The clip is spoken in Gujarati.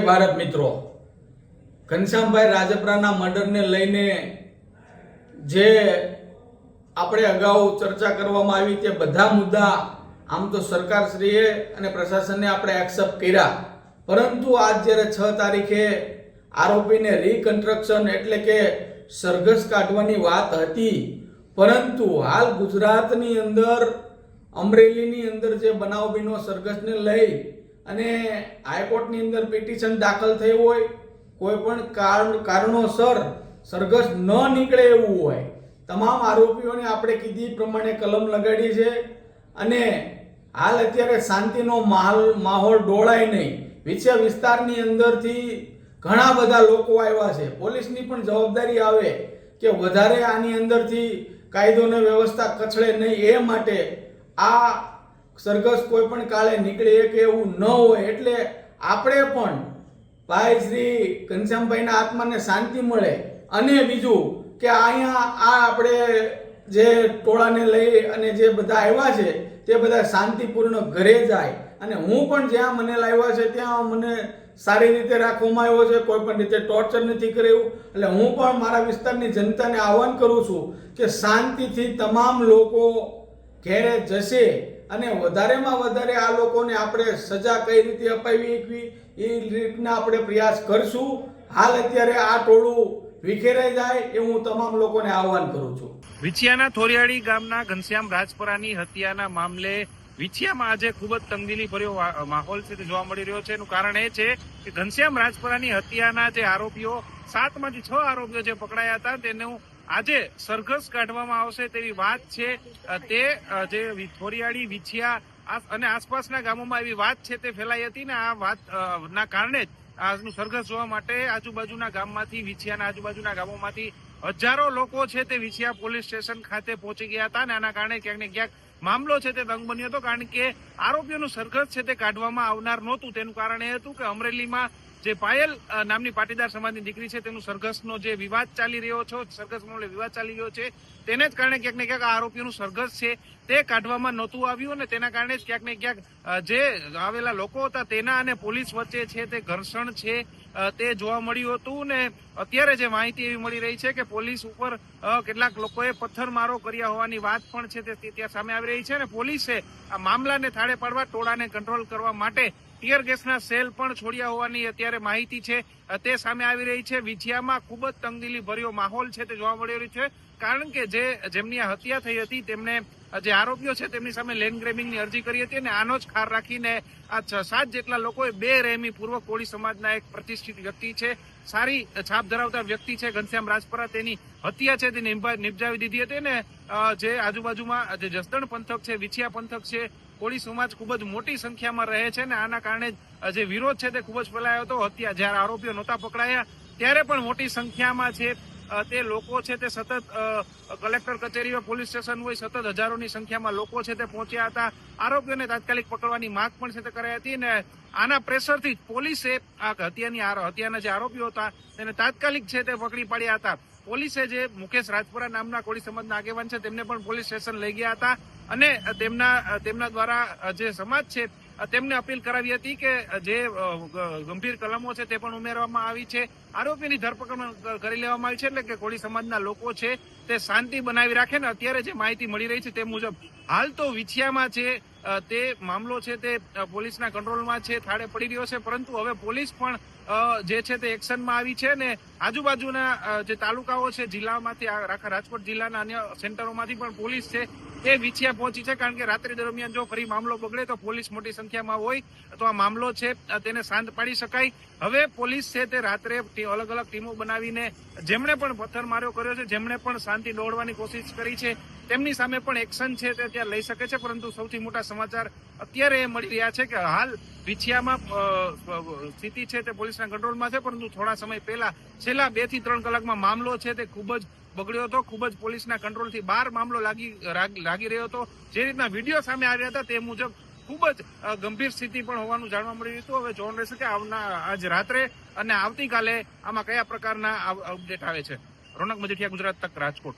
ભારત મિત્રો. ઘનશ્યામભાઈ રાજપરાના મર્ડરને લઈને જે આપણે અગાઉ ચર્ચા કરવામાં આવી તે બધા મુદ્દા આમ તો સરકારશ્રીએ અને પ્રશાસને આપણે એક્સેપ્ટ કર્યા. પરંતુ આજ જ્યારે છ તારીખે આરોપીને રિકન્સ્ટ્રક્શન એટલે કે સરઘસ કાઢવાની વાત હતી, પરંતુ હાલ ગુજરાતની અંદર, અમરેલીની અંદર જે બનાવ બીનો સરઘસને લઈ અને હાઈકોર્ટની અંદર પિટિશન દાખલ થઈ હોય, કોઈ પણ કારણ, કારણોસર સરઘસ ન નીકળે એવું હોય. તમામ આરોપીઓને આપણે કીધી પ્રમાણે કલમ લગાડી છે. અને હાલ અત્યારે શાંતિનો માહોલ માહોલ ડોળાય નહીં. વિછ્યા વિસ્તારની અંદરથી ઘણા બધા લોકો આવ્યા છે. પોલીસની પણ જવાબદારી આવે કે વધારે આની અંદરથી કાયદો ને વ્યવસ્થા કચડે નહીં. એ માટે આ સરઘસ કોઈ પણ કાળે નીકળે કે એવું ન હોય એટલે આપણે પણ ભાઈ શ્રી ઘનશ્યામભાઈના આત્માને શાંતિ મળે. અને બીજું કે અહીંયા આ આપણે જે ટોળાને લઈ અને જે બધા આવ્યા છે, તે બધા શાંતિપૂર્ણ ઘરે જાય. અને હું પણ જ્યાં મને લાવ્યા છે, ત્યાં મને સારી રીતે રાખવામાં આવ્યો છે, કોઈ પણ રીતે ટોર્ચર નથી કર્યું. એટલે હું પણ મારા વિસ્તારની જનતાને આહવાન કરું છું કે શાંતિથી તમામ લોકો ઘેરે જશે. અને વધારેમાં વધારે આ લોકોને આપણે સજા કઈ રીતે અપાવી શકવી એ રીતના આપણે પ્રયાસ કરશું. હાલ અત્યારે આ ટોળું વિખેરાઈ જાય એ હું તમામ લોકોને આહવાન કરું છું. વિછિયાના થોરિયાળી ગામના ઘનશ્યામ રાજપરાની હત્યાના મામલે વિછિયામાં આજે ખૂબ જ તંગદીલી ભર્યો માહોલ છે તે જોવા મળી રહ્યો છે. એનું કારણ એ છે કે ઘનશ્યામ રાજપરાની હત્યાના જે આરોપીઓ, સાતમાંથી છ આરોપીઓ જે પકડાયા હતા, તેનું આજે સરઘસ કાઢવામાં આવશે તેવી વાત છે. તે જે થોરિયાળી વિછિયા અને આસપાસના ગામોમાં એવી વાત છે તે ફેલાઈ હતી ને આ વાત ના કારણે જ આજનું સરઘસ જોવા માટે આજુબાજુના ગામમાંથી, વિછિયાના આજુબાજુના ગામોમાંથી હજારો લોકો છે તે વિછિયા પોલીસ સ્ટેશન ખાતે પહોંચી ગયા હતા અને આના કારણે ક્યાંક ને ક્યાંક મામલો છે તે દંગ બન્યો હતો કારણ કે આરોપીઓનું સરઘસ છે તે કાઢવામાં આવનાર નહોતું. તેનું કારણ એ હતું કે અમરેલીમાં જે પાયલ નામની પાટીદાર સમાજની દીકરી છે, તેનું સરઘસનો જે વિવાદ ચાલી રહ્યો છે સરઘસ મામલે વિવાદ ચાલી રહ્યો છે, તેને જ કારણે ક્યાંક ને ક્યાંક આ આરોપીઓનું સરઘસ છે, તે કાઢવામાં નહોતું આવ્યું અને તેના કારણે જ ક્યાંક ને ક્યાંક જે આવેલા લોકો હતા, તેના અને પોલીસ વચ્ચે છે, તે ઘર્ષણ છે તે જોવા મળ્યું હતું ને અત્યારે જે માહિતી એવી મળી રહી છે કે પોલીસ ઉપર કેટલાક લોકોએ પથ્થરમારો કર્યા હોવાની વાત પણ છે, તે ત્યાં સામે આવી રહી છે અને પોલીસે આ મામલાને થાળે પાડવા ટોળાને કંટ્રોલ કરવા માટે ટીયર ગેસના સેલ પણ છોડ્યા હોવાની અત્યારે માહિતી છે. તે સામે આવી રહી છે. વિછિયામાં ખૂબ જ તંગદિલી ભર્યો માહોલ છે તે જોવા મળી રહ્યો છે. કારણ કે જે જેમની આ હત્યા થઈ હતી, તેમને જે આરોપીઓ છે તેમની સામે લેન્ડ ગ્રેબિંગની અરજી કરી હતી અને આનો જ ખાર રાખીને આ સાત જેટલા લોકોએ બે રહેમી પૂર્વ કોળી સમાજના એક પ્રતિષ્ઠિત વ્યક્તિ છે. સારી છાપ ધરાવતા વ્યક્તિ છે ઘનશ્યામ રાજપરા. તેની હત્યા છે તેને નિપજાવી દીધી હતી અને જે આજુબાજુમાં, જે જસદણ પંથક છે, વિછિયા પંથક છે કોળી સમાજ ખૂબ જ મોટી સંખ્યામાં રહે છે ને આના કારણે જે વિરોધ છે તે ખૂબ જ ફેલાયો હતો. હત્યા જ્યારે આરોપીઓ નહોતા પકડાયા, ત્યારે પણ મોટી સંખ્યામાં છે તે લોકો છે તે સતત કલેક્ટર કચેરીઓ, પોલીસ સ્ટેશન હોય સતત હજારોની સંખ્યામાં લોકો છે તે પહોંચ્યા હતા. આરોપીઓને તાત્કાલિક પકડવાની માંગ પણ છે તે કરાઈ હતી ને આના પ્રેશરથી પોલીસે આ હત્યાની હત્યાના જે આરોપીઓ હતા તેને તાત્કાલિક છે તે પકડી પાડ્યા હતા. પોલીસે જે મુકેશ રાજપુરા નામના કોળી સમાજના આગેવાન છે, તેમને પણ પોલીસ સ્ટેશન લઈ ગયા હતા અને તેમના તેમના દ્વારા જે સમાજ છે તેમને અપીલ કરાવી હતી કે જે ગંભીર કલમો છે, તે પણ ઉમેરવામાં આવી છે. આરોપીની ધરપકડ કરી લેવામાં આવી છે, એટલે કે કોળી સમાજના લોકો છે, તે શાંતિ બનાવી રાખે ને અત્યારે જે માહિતી મળી રહી છે, તે મુજબ હાલ તો વિછિયામાં છે તે મામલો છે તે પોલીસના કંટ્રોલમાં છે, થાળે પડી રહ્યો છે, પરંતુ હવે પોલીસ પણ જે છે તે એક્શનમાં આવી છે ને આજુબાજુના જે તાલુકાઓ છે, જિલ્લામાંથી આખા રાજકોટ જિલ્લાના અન્ય સેન્ટરોમાંથી પણ પોલીસ છે તે વિછિયા પહોંચી છે, કારણ કે રાત્રિ દરમિયાન જો ફરી મામલો બગડે તો પોલીસ મોટી સંખ્યામાં હોય તો આ મામલો છે, તેને શાંત પાડી શકાય. હવે પોલીસ છે તે રાત્રે અલગ અલગ ટીમો બનાવીને જેમણે પણ પથ્થરમારો કર્યો છે, જેમણે પણ શાંતિ દોડવાની કોશિશ કરી છે, તેમની સામે પણ એક્શન છે તે ત્યાં લઈ શકે છે, પરંતુ સૌથી મોટા સમાચાર અત્યારે એ મળી રહ્યા છે કે હાલ વિછિયામાં સ્થિતિ છે તે પોલીસના કંટ્રોલમાં છે, પરંતુ થોડા સમય પહેલા છેલ્લા બેથી ત્રણ કલાકમાં મામલો છે તે ખૂબ જ બગડ્યો હતો, ખૂબ જ પોલીસના કંટ્રોલથી બહાર મામલો લાગી લાગી રહ્યો હતો. જે રીતના વીડિયો સામે આવ્યા હતા તે મુજબ ખૂબ જ ગંભીર સ્થિતિ પણ હોવાનું જાણવા મળ્યું હતું. હવે જોવાનું રહેશે કે આવના, આજ રાત્રે અને આવતીકાલે આમાં કયા પ્રકારના અપડેટ આવે છે. રોનક મજીઠિયા, ગુજરાત તક રાજકોટ.